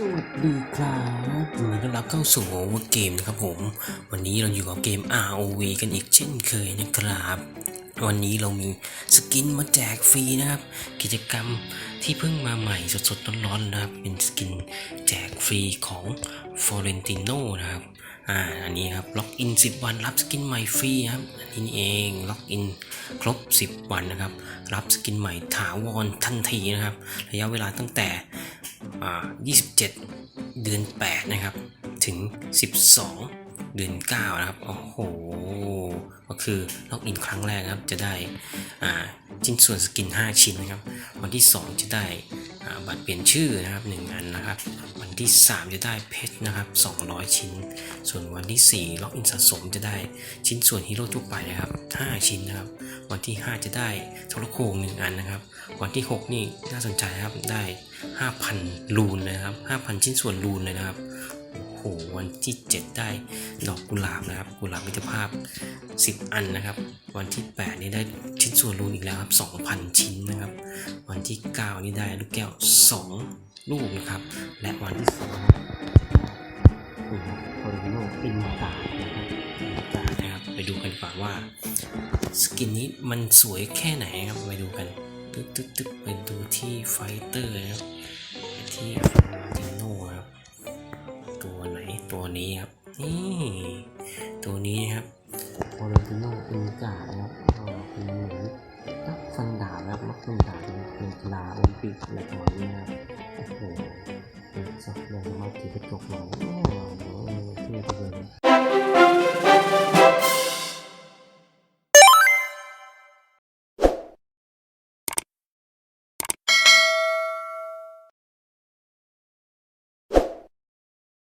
สวัสดีครับยินดีต้อนรับเข้าสู่โอเวอร์เกมนะครับผม วันนี้เราอยู่กับเกม ROV กันอีกเช่นเคยนะครับ วันนี้เรามีสกินมาแจกฟรีนะครับ กิจกรรมที่เพิ่งมาใหม่สดๆร้อนๆนะครับ เป็นสกินแจกฟรีของ Florentino นะครับ อ่า อันนี้ครับ ล็อกอิน 10 วันรับสกินใหม่ฟรีครับ อันนี้เอง ล็อกอินครบ 10 วันนะครับ รับสกินใหม่ถาวรทันทีนะครับ ระยะเวลาตั้งแต่ 27 เดือน 8 นะครับ ถึง 12 เดือน 9 นะครับ โอ้โห ก็คือล็อกอินครั้งแรกครับ จะได้ชิ้นส่วนสกิน 5 ชิ้นนะครับ วันที่ 2 จะได้บัตรเปลี่ยนชื่อนะครับ 1 อันนะครับ ที่ 3 จะได้เพชรนะครับ 200 ชิ้น ส่วนวันที่4ล็อกอินสะสมจะได้ชิ้นส่วนฮีโร่ทั่วไปนะครับ 5 ชิ้นนะครับ วันที่ 5 จะได้โทรโขง1อันนะครับ วันที่ 6 นี่น่าสนใจครับได้ 5,000 ลูนนะครับ 5,000 ชิ้นส่วนลูนเลยนะครับโอ้โหวันที่ 7 ได้ดอกกุหลาบนะครับ กุหลาบมิตรภาพ 10 อันนะครับ วันที่ 8 นี่ได้ชิ้นส่วนลูนอีกแล้วครับ 2,000 ชิ้นนะครับ วันที่ 9 นี่ได้ลูกแก้ว 2 ลูกนะครับ และวันที่10นี่ครับโคโรโนอินตานะครับอินตานะครับ ไปดูกันดีกว่าว่า สกินนี้มันสวยแค่ไหนครับ ไปดูกันตึ๊กตึ๊กตึ๊กไปดูที่ไฟเตอร์นะครับไปที่ฟลอติโนครับ ตัวไหนตัวนี้ครับ นี่ตัวนี้ครับฟลอติโนอินกานะครับก็เป็นหมือ นนักฟันดาบนะครับนักฟันดาบเป็นกีฬาโอลิมปิกอะไรประมาณนี้นะครับโอ้โหเป็นสักเรื่องมาถือกระจกมาโอ้โหเท่เดิน